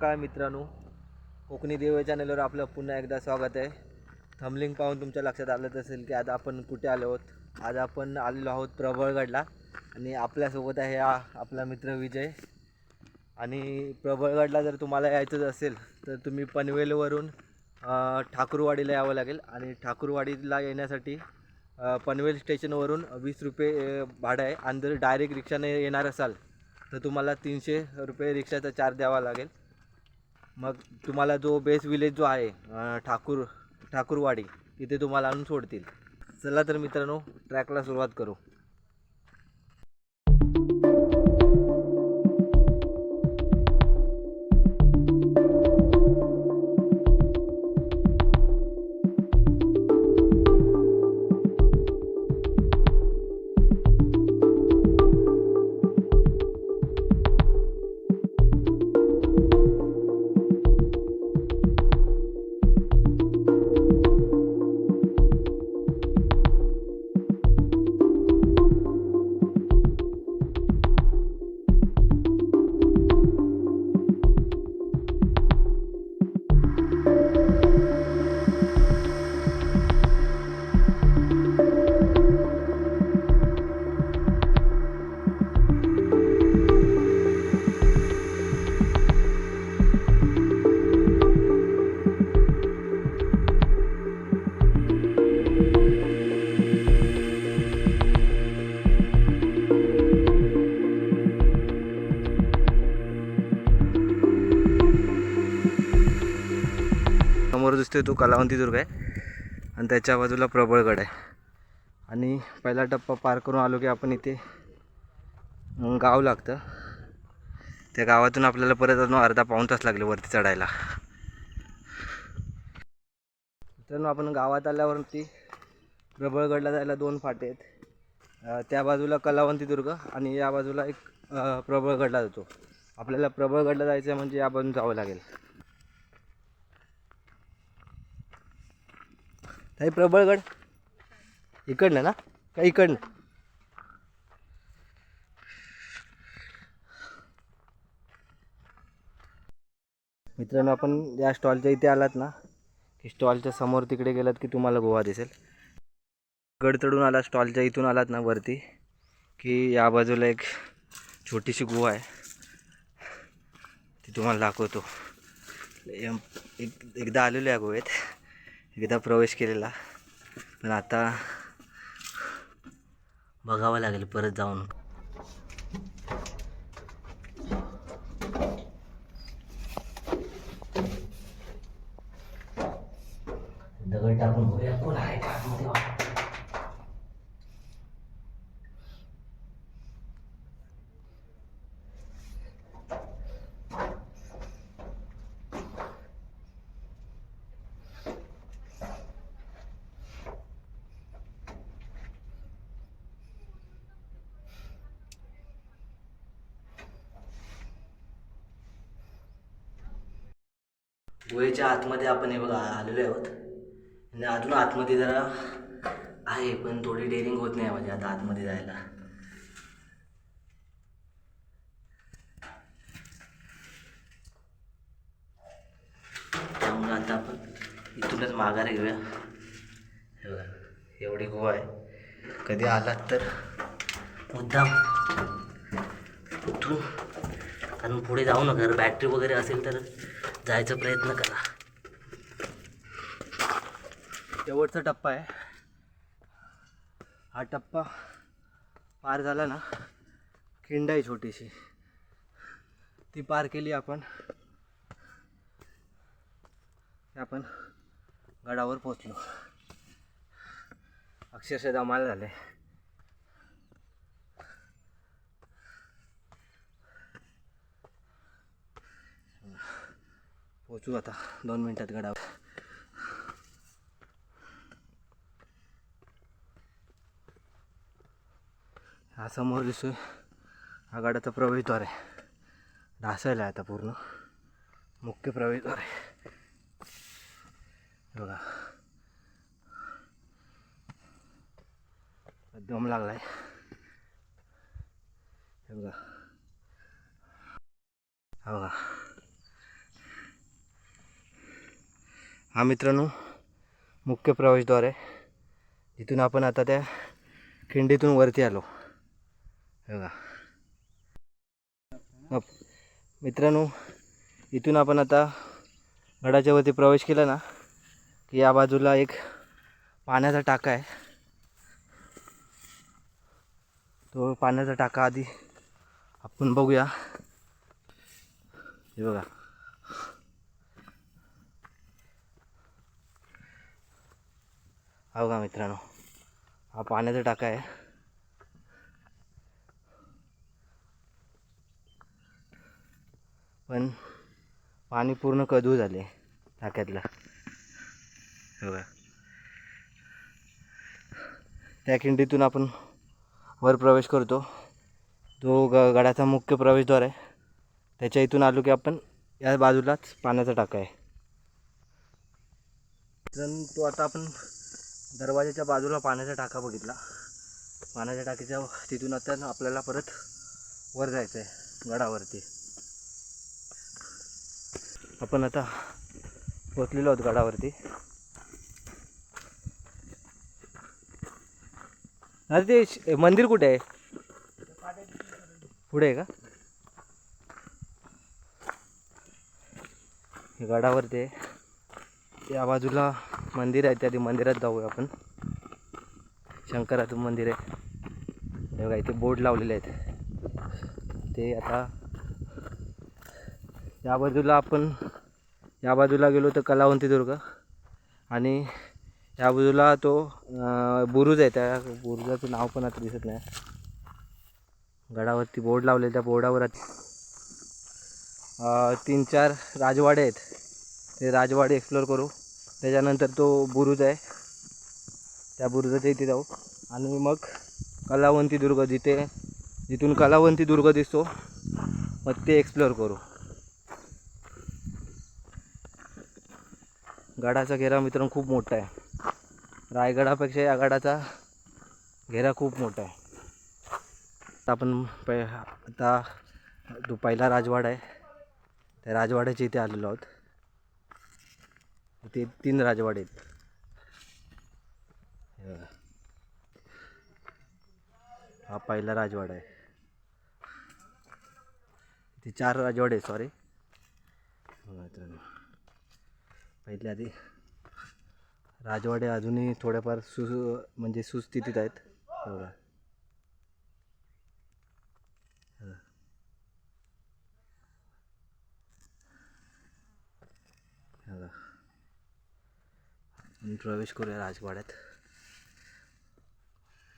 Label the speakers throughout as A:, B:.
A: काय मित्रांनो. कोकणी देव चॅनलवर आपलं पुन्हा एकदा स्वागत आहे. थमलिंग पाहून तुमच्या लक्षात आलंच असेल की आज आपण कुठे आलो आहोत? आज आपण आलेलो आहोत प्रबळगडला आणि आपल्यासोबत आहे हा आपला मित्र विजय. आणि प्रबळगडला जर तुम्हाला यायचंच असेल तर तुम्ही पनवेलवरून ठाकूरवाडीला यावं लागेल. आणि ठाकूरवाडीला येण्यासाठी पनवेल स्टेशनवरून वीस रुपये भाडं आहे. आणि जर डायरेक्ट रिक्षाने येणार असाल तर तुम्हाला तीनशे रुपये रिक्षाचा चार्ज द्यावा लागेल. मग तुम्हाला जो बेस विलेज जो आहे ठाकूर ठाकूरवाडी तिथे तुम्हाला आणून सोडतील. चला तर मित्रांनो ट्रॅकला सुरुवात करू. दिसतोय तो कलावंतीदुर्ग आहे. आणि त्याच्या बाजूला प्रबळगड आहे. आणि पहिला टप्पा पार करून आलो की आपण इथे गाव लागतं. त्या गावातून आपल्याला परत अजून अर्धा पाऊण तास लागले वरती चढायला. मित्रांनो आपण गावात आल्यावरती प्रबळगडला जायला दोन फाटे आहेत. त्या बाजूला कलावंती दुर्ग आणि या बाजूला एक प्रबळगडला जातो. आपल्याला प्रबळगडला जायचं आहे म्हणजे या बाजून जावं लागेल. ताई प्रबळगड इकडनं ना? का इकडनं? मित्रांनो आपण या स्टॉलच्या इथे आलात ना की स्टॉलच्या समोर तिकडे गेलात की तुम्हाला गोवा दिसेल. गड चढून आला स्टॉलच्या इथून आलात ना वरती की या बाजूला एक छोटीशी गुहा आहे. ती तुम्हाला दाखवतो. एम- एक एकदा आलेलो या गोव्यात. एकदा प्रवेश केलेला. पण आता बघावं लागेल परत जाऊन. दगड टाकून बघूया कोण आहे का? गुहेच्या आतमध्ये आपण हे बघा आलेलो आहोत आणि अजून आतमध्ये जरा आहे पण थोडी डेअरिंग होत नाही म्हणजे आता आतमध्ये जायला. त्यामुळे आता आपण इथूनच माघार घेऊया. हे बघा एवढी गुहा आहे. कधी आलात तर मुद्दाम उठून कारण पुढे जाऊ नका. जर बॅटरी वगैरे असेल तर जायचा प्रयत्न करा. शेवटचा टप्पा आहे. हा टप्पा पार झाला ना खिंड आहे छोटीशी. ती पार केली आपण. आपण गडावर पोचलो. अक्षरशः दमाल झाले. पोचू आता. दोन मिनटात गडावर. हा समोर दिसतोय. हा गडाचा प्रवेशद्वार आहे. ढासायला आहे आता पूर्ण. मुख्य प्रवेशद्वार आहे. बघा. दम लागलाय. हे बघा. हा बघा. हा मित्रांनो मुख्य प्रवेशद्वार आहे. इथून आपण आता त्या खिंडीतून वरती आलो. बघा. मित्रांनो इथून आपण आता गडाच्या वरती प्रवेश केला ना की या बाजूला एक पाण्याचा टाका आहे. तो पाण्याचा टाका आधी आपण बघूया. हे बघा. हा बघा मित्रांनो हा पाण्याचा टाका आहे. पण पाणी पूर्ण कधू झाले टाक्यातलं. बघा. त्या खिंडीतून आपण वर प्रवेश करतो. तो ग गडाचा मुख्य प्रवेशद्वार आहे. त्याच्या इथून आलो की आपण या बाजूलाच पाण्याचा टाका आहे. तो आता आपण दरवाजाच्या बाजूला पाण्याचा टाका बघितला. पाण्याच्या टाकीच्या तिथून आता आपल्याला परत वर जायचं आहे गडावरती. आपण आता पोचलेलो आहोत गडावरती. अरे ते मंदिर कुठे आहे? पुढे आहे का? गडावरती आहे. या बाजूला मंदिर आहे त्या मंदिरात जाऊया आपण. शंकराचं मंदिर आहे. बघा इथे बोर्ड लावलेले आहेत. ते आता या बाजूला आपण या बाजूला गेलो तर कलावंती दुर्ग आणि या बाजूला तो बुरुज आहे. त्या बुरुजाचं नाव पण आता दिसत नाही. गडावरती बोर्ड लावले त्या बोर्डावर तीन चार राजवाडे आहेत. ते राजवाडी एक्सप्लोर करू. त्याच्यानंतर तो बुरुज आहे. त्या बुरुजाच्या इथे जाऊ. आणि मग कलावंती दुर्ग जिथे जिथून कलावंती दुर्ग दिसतो मग ते एक्सप्लोअर करू. गडाचा घेरा मित्रांनो खूप मोठा आहे. रायगडापेक्षा या गडाचा घेरा खूप मोठा आहे. आता आपण पै आता तो पहिला राजवाडा आहे त्या राजवाड्याच्या इथे आलेलो आहोत. ते तीन राजवाडे आहेत. हा. पहिला राजवाडा आहे. ते चार राजवाडे सॉरी मित्रांनो पहिले आधी राजवाडे अजूनही थोड्याफार सु म्हणजे सुस्थितीत आहेत हे बघा हे बघा. हे बघा. आणि प्रवेश करूया राजवाड्यात.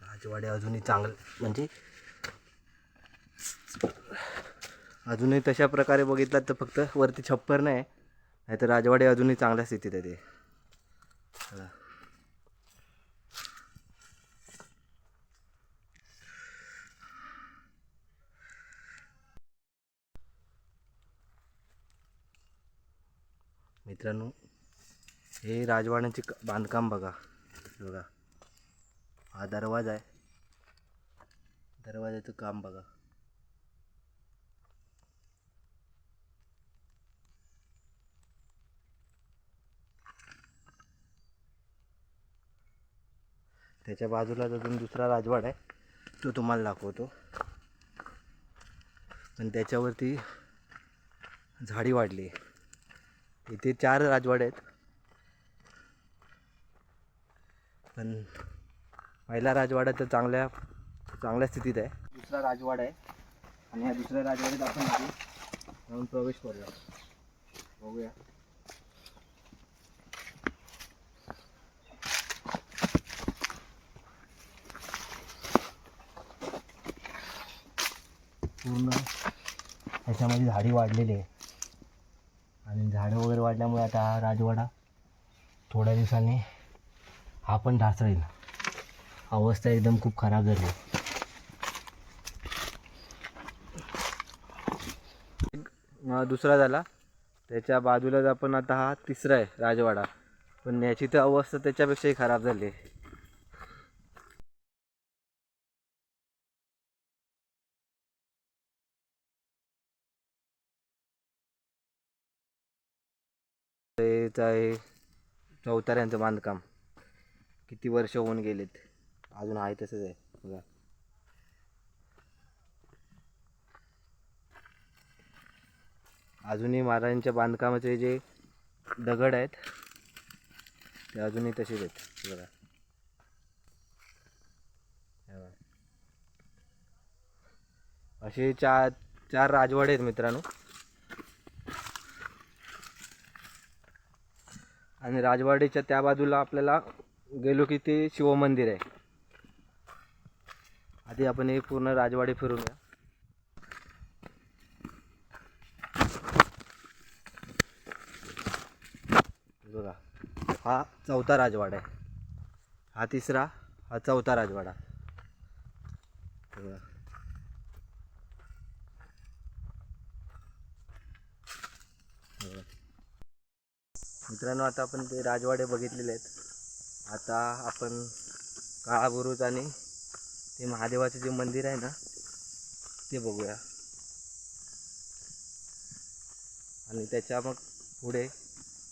A: राजवाडे अजूनही चांगलं म्हणजे अजूनही तशा प्रकारे बघितलात तर फक्त वरती छप्पर नाही नाही तर राजवाडे अजूनही चांगल्या स्थितीत आहे ते. मित्रांनो हे राजवाड्यांचे बांधकाम बघा. बघा. हा दरवाजा आहे. दरवाजाचं काम बघा. त्याच्या बाजूलाच अजून दुसरा राजवाड आहे तो तुम्हाला दाखवतो. पण त्याच्यावरती झाडी वाढली. आहे इथे चार राजवाडे आहेत. पण पहिला राजवाडा तर चांगल्या चांगल्या स्थितीत आहे. दुसरा राजवाडा आहे. आणि ह्या दुसऱ्या राजवाड्यात आपण जाऊन प्रवेश करूया. बघूया. पूर्ण ह्याच्यामध्ये झाडी वाढलेली आहे. आणि झाडं वगैरे वाढल्यामुळे आता हा राजवाडा थोड्या दिवसांनी हा पण ढासळेल अवस्था एकदम खूप खराब झाली. आहे. दुसरा झाला. त्याच्या बाजूलाच आपण आता हा तिसरा आहे राजवाडा. पण याची तर अवस्था त्याच्यापेक्षाही खराब झाली आहे. तेच आहे चौताऱ्यांचं बांधकाम. किती वर्ष होऊन गेलेत? अजून आहे तसंच आहे. बघा. अजूनही महाराजांच्या बांधकामाचे जे दगड आहेत ते अजूनही तसेच आहेत. बघा. असे चार चार राजवाडे आहेत मित्रांनो. आणि राजवाडीच्या त्या बाजूला आपल्याला गेलो की ते शिवमंदिर आहे. आधी आपण हे पूर्ण राजवाडी फिरूया. बघा हा चौथा राजवाडा आहे. हा तिसरा हा चौथा राजवाडा. बघा. मित्रांनो आता आपण ते राजवाडे बघितलेले आहेत. आता आपण काळाबुरुज आणि ते महादेवाचं जे मंदिर आहे ना ते बघूया. आणि त्याच्या मग पुढे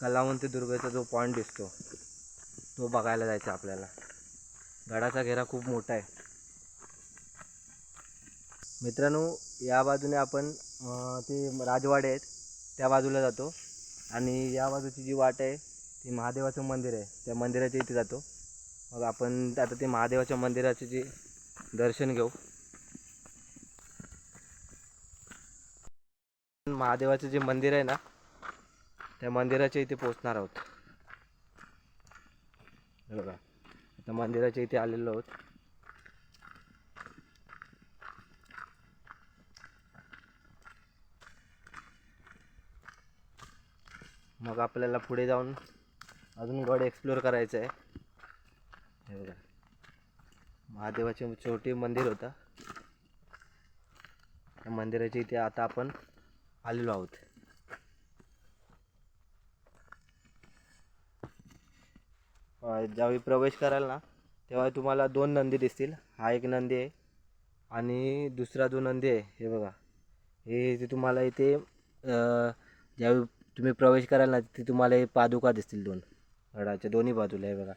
A: कलावंत दुर्गेचा जो पॉईंट दिसतो तो बघायला जायचा आपल्याला. गडाचा घेरा खूप मोठा आहे. मित्रांनो या बाजूने आपण ते राजवाडे आहेत त्या बाजूला जातो. आणि या बाजूची जी वाट आहे ते महादेवाचं मंदिर आहे. त्या मंदिराच्या इथे जातो. मग आपण आता ते महादेवाच्या मंदिराचे जे दर्शन घेऊ. महादेवाचं जे मंदिर आहे ना त्या मंदिराच्या इथे पोचणार आहोत. बघा आता मंदिराच्या इथे आलेलो आहोत. मग आपल्याला पुढे जाऊन अजून गड एक्सप्लोअर करायचं आहे हे बघा. महादेवाचे छोटे मंदिर होतं. त्या मंदिराच्या इथे आता आपण आलेलो आहोत. ज्यावेळी प्रवेश कराल ना तेव्हा तुम्हाला दोन नंदी दिसतील. हा एक नंदी आहे आणि दुसरा जो नंदी आहे हे बघा. हे इथे तुम्हाला इथे ज्यावेळी तुम्ही प्रवेश कराल ना तिथे तुम्हाला हे पादुका दिसतील दोन. गडाच्या दोन्ही बाजूला आहे बघा.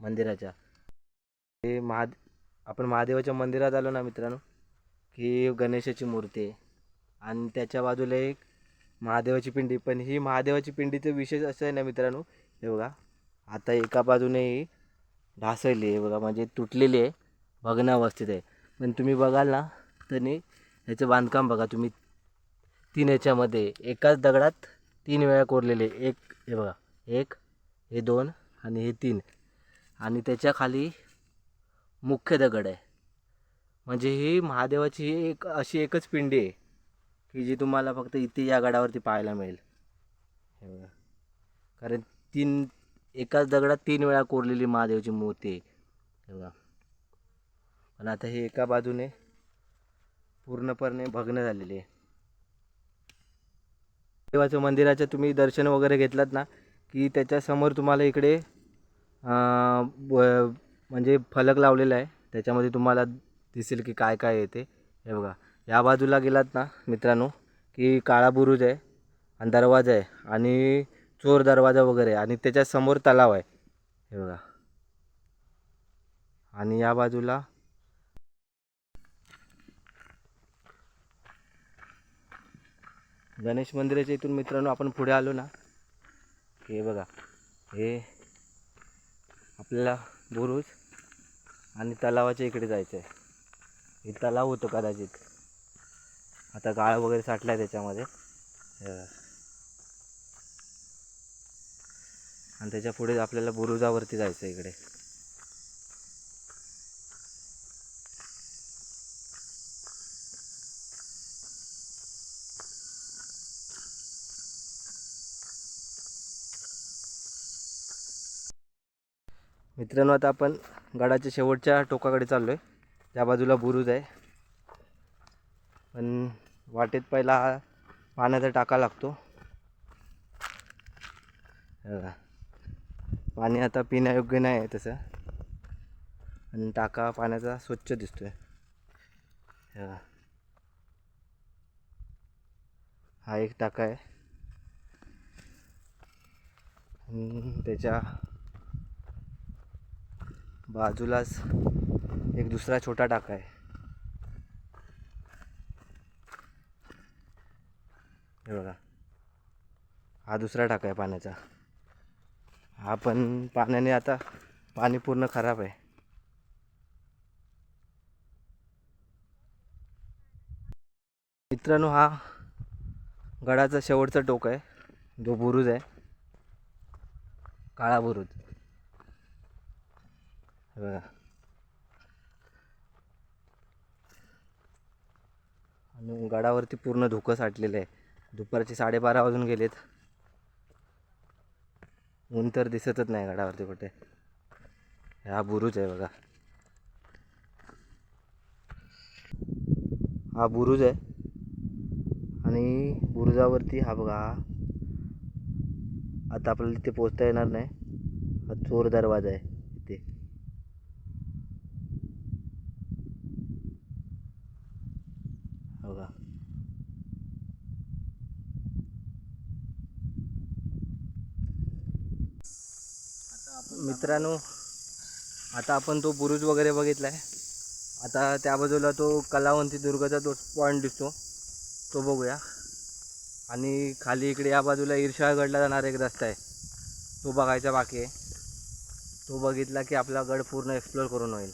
A: मंदिराच्या. हे महाद आपण महादेवाच्या मंदिरात आलो ना मित्रांनो की गणेशाची मूर्ती आहे. आणि त्याच्या बाजूला एक महादेवाची पिंडी पण ही महादेवाची पिंडीचं विशेष असं आहे ना मित्रांनो हे बघा. आता एका बाजूने ही ढासळली आहे बघा म्हणजे तुटलेली आहे भग्नावस्थित आहे. पण तुम्ही बघाल ना तर ह्याचं बांधकाम बघा तुम्ही. तीन ह्याच्यामध्ये एकाच दगडात तीन वेळा कोरलेले एक हे बघा एक हे दोन आणि हे तीन. आणि त्याच्याखाली मुख्य दगड आहे. म्हणजे ही महादेवाची ही एक अशी एकच पिंडी आहे की जी तुम्हाला फक्त इथे या गडावरती पाहायला मिळेल. कारण तीन एकाच दगडात तीन वेळा कोरलेली महादेवाची मूर्ती आहे. बघा. पण आता हे एका बाजूने पूर्णपणे भग्न झालेली आहे. देवाचं मंदिराचं तुम्ही दर्शन वगैरे घेतलात ना की त्याच्यासमोर तुम्हाला इकडे ब- म्हणजे फलक लावलेला आहे. त्याच्यामध्ये तुम्हाला दिसेल की काय काय येते हे बघा या बाजूला गेलात ना मित्रांनो की काळा बुरुज आहे आणि दरवाजा आहे आणि चोर दरवाजा वगैरे आहे आणि त्याच्यासमोर तलाव आहे. हे बघा. आणि या बाजूला गणेश मंदिराच्या इथून मित्रांनो आपण पुढे आलो ना. हे बघा हे आपल्याला बुरुज आणि तलावाच्या इकडे जायचं आहे हे तलाव होतं कदाचित. आता गाळ वगैरे साठला आहे त्याच्यामध्ये आणि त्याच्या पुढे आपल्याला बुरुजावरती जायचं आहे इकडे. मित्रांनो आता आपण गडाच्या शेवटच्या टोकाकडे चाललो आहे त्या बाजूला बुरुज आहे. पण वाटेत पहिला हा पाण्याचा टाका लागतो. पाणी आता पिण्यायोग्य नाही आहे तसं. आणि टाका पाण्याचा स्वच्छ दिसतो आहे हा एक टाका आहे. त्याच्या बाजूलाच एक दुसरा छोटा टाका आहे. हे बघा. हा दुसरा टाका आहे पाण्याचा. हा पण पाण्याने आता पाणी पूर्ण खराब आहे. मित्रांनो हा गडाचा शेवटचा टोक आहे. जो बुरुज आहे. काळा बुरुज. बघा आणि गडावरती पूर्ण धुकं साठलेलं आहे. दुपारचे साडेबारा वाजून गेलेत. ऊन तर दिसतच नाही गडावरती कुठे. हा बुरुज आहे बघा. हा बुरुज आहे. आणि बुरुजावरती हा बघा. आता आपल्याला तिथे पोचता येणार नाही. हा चोर दरवाजा आहे इथे हा बघा मित्रांनो आता आपण तो बुरुज वगैरे बघितला आहे आता त्या बाजूला तो कलावंती दुर्गाचा तो पॉईंट दिसतो. तो बघूया. आणि खाली इकडे या बाजूला ईर्षाळगडला जाणारा एक रस्ता आहे. तो बघायचा बाकी आहे. तो बघितला की आपला गड पूर्ण एक्सप्लोअर करून होईल.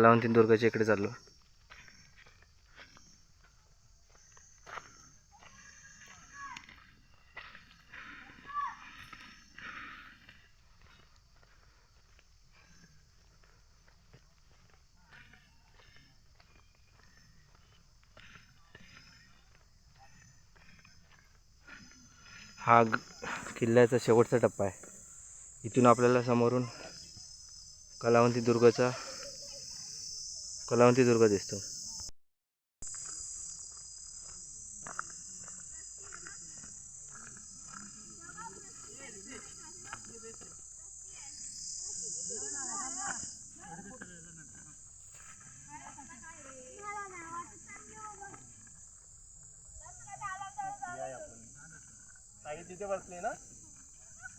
A: कलावंती दुर्गाच्या इकडे चाललो. हा किल्ल्याचा शेवटचा टप्पा आहे. इथून आपल्याला समोरून कलावंती दुर्गाचा कलावंती दुर्ग दिसतो.
B: ताई तिथे बसली ना?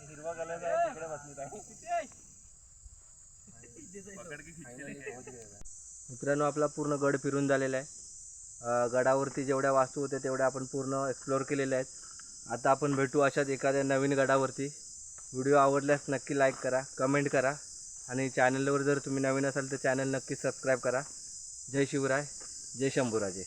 B: हिरवा कलर तिकडे बसली ताई.
A: मित्रांनो आपला पूर्ण गड फिरून झालेला आहे. गडावरती जेवढ्या वास्तू होत्या तेवढ्या आपण पूर्ण एक्सप्लोअर केलेल्या आहेत. आता आपण भेटू अशाच एखाद्या नवीन गडावरती. व्हिडिओ आवडल्यास नक्की लाईक करा कमेंट करा. आणि चॅनलवर जर तुम्ही नवीन असाल तर चॅनल नक्की सबस्क्राईब करा. जय शिवराय जय शंभूराजे.